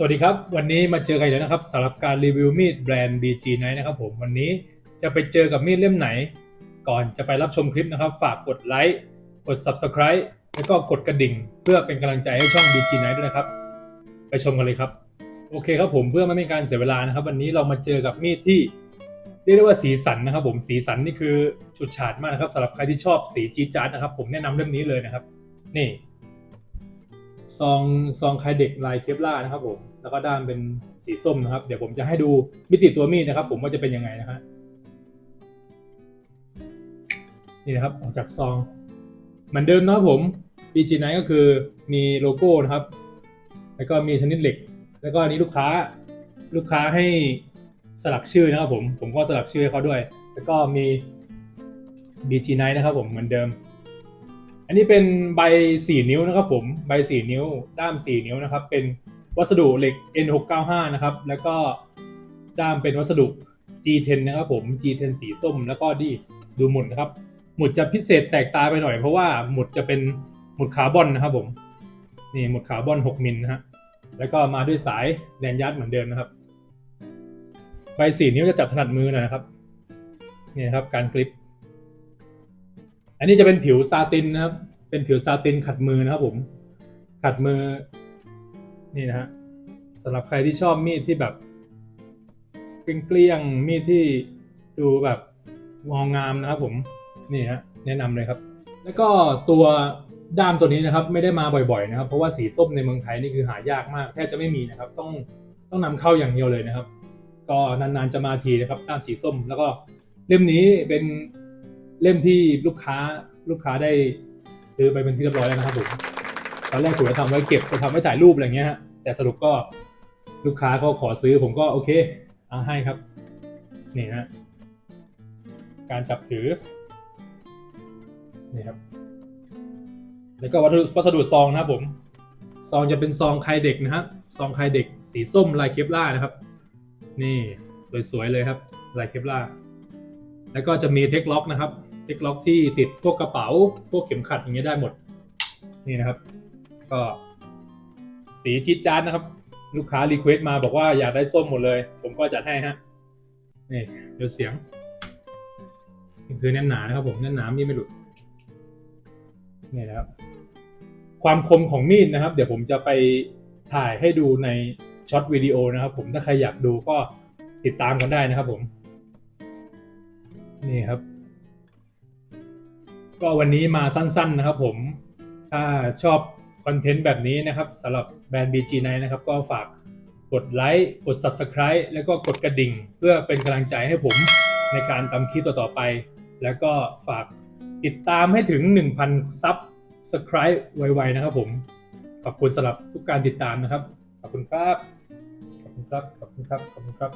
สวัสดีครับ วันนี้มาเจอกันอีกแล้วนะครับสำหรับการรีวิวมีดแบรนด์ BG Night นะครับผมวันนี้จะไปเจอกับมีดเล่มไหน ก่อนจะไปรับชมคลิปนะครับ ฝากกดไลค์กด Subscribe แล้วก็กดกระดิ่ง เพื่อเป็นกำลังใจให้ช่อง BG Night ด้วยนะครับ ไปชมกันเลยครับ โอเคครับผมเพื่อไม่เป็นการเสียเวลานะครับ วันนี้เรามาเจอกับมีดที่เรียกได้ว่าสีสันนะครับ ผมสีสันนี่คือชุดฉาดมากนะครับสำหรับใครที่ชอบสีจีดจาร์ดนะครับ ผมแนะนำเล่มนี้เลยนะครับ นี่ซองซองคายเด็กลายเคปล่านะครับผม แล้วก็ด้านเป็นสีส้มนะครับ เดี๋ยวผมจะให้ดูมิติตัวมีดนะครับ ผมว่าจะเป็นยังไงนะฮะนี่นะครับออกจากซอง เหมือนเดิมนะครับผม b g n i ก็คือมีโลโก้นะครับ แล้วก็มีชนิดเหล็ก แล้วก็อันนี้ลูกค้าลูกค้าให้สลักชื่อนะครับผม ผมก็สลักชื่อให้เขาด้วย แล้วก็มี b g n i นะครับผมเหมือนเดิม อันนี้เป็นใบ 4 นิ้วนะครับผม ใบ 4 นิ้ว ด้าม 4 นิ้วนะครับ เป็น วัสดุเหล็ก N695 นะครับ แล้วก็ด้ามเป็นวัสดุ G10 นะครับผม G10 สีส้ม แล้วก็ดีดูหมุดนะครับ หมุดจะพิเศษแตกตาไปหน่อยเพราะว่าหมุดจะเป็นหมุดคาร์บอนนะครับผม นี่หมุดคาร์บอน 6 มิลนะฮะ แล้วก็มาด้วยสายแลนยัดเหมือนเดิมนะครับใบ4นิ้วจะจับถนัดมือหน่อยนะครับ นี่ครับการกริป อันนี้จะเป็นผิวซาตินนะครับ เป็นผิวซาตินขัดมือนะครับผม ขัดมือ นี่นะฮะสำหรับใครที่ชอบมีดที่แบบเกลี้ยงๆมีดที่ดูแบบงองามนะครับผมนี่ฮะแนะนำเลยครับ แล้วก็ตัวด้ามตัวนี้นะครับไม่ได้มาบ่อยๆนะครับ เพราะว่าสีส้มในเมืองไทยนี่คือหายากมากแทบจะไม่มีนะครับ ต้องต้องนำเข้าอย่างเดียวเลยนะครับ ก็นานๆจะมาทีนะครับด้ามสีส้ม แล้วก็เล่มนี้เป็นเล่มที่ลูกค้าลูกค้าได้ซื้อไปเป็นที่เรียบร้อยแล้วนะครับผม ตอนแรกผมจะทำไว้เก็บจะทำไว้ถ่ายรูปอะไรเงี้ยฮะแต่สรุปก็ลูกค้าก็ขอซื้อผมก็โอเคเอาให้ครับ นี่นะการจับถือนี่ครับ แล้วก็วัสดุวัสดุซองนะครับผมซองจะเป็นซองคลายเด็กนะครับซองคลายเด็กสีส้มลายเคปล่านะครับ นี่สวยๆเลยครับลายเคปล่าแล้วก็จะมีเทคล็อกนะครับ เทคล็อกที่ติดพวกกระเป๋า พวกเข็มขัดอย่างเงี้ยได้หมด นี่นะครับ ก็ สีจี๊ดจาดนะครับ ลูกค้ารีเควสต์มาบอกว่าอยากได้ส้มหมดเลย ผมก็จัดให้ฮะนี่เดี๋ยวเสียงนี่คือแน่นหนานะครับผมแน่นหนามีดไม่หลุดนี่นะครับ ความคมของมีดนะครับ เดี๋ยวผมจะไปถ่ายให้ดูในช็อตวิดีโอนะครับ ผมถ้าใครอยากดูก็ติดตามกันได้นะครับ ผม นี่ครับ ก็วันนี้มาสั้น ๆนะครับ ผมถ้าชอบ คอนเทนต์แบบนี้นะครับสำหรับแบรนด์ BG n i นะครับ ก็ฝากกดไลค์กด Subscribe แล้วก็กดกระดิ่ง เพื่อเป็นกำลังใจให้ผมในการทำคลิปต่อๆไป แล้วก็ฝากติดตามให้ถึง 1,000 ซับสไคร b ์ไวๆนะครับผม ขอบคุณสำหรับทุกการติดตามนะครับ ขอบคุณครับ ขอบคุณครับ ขอบคุณครับ ขอบคุณครับ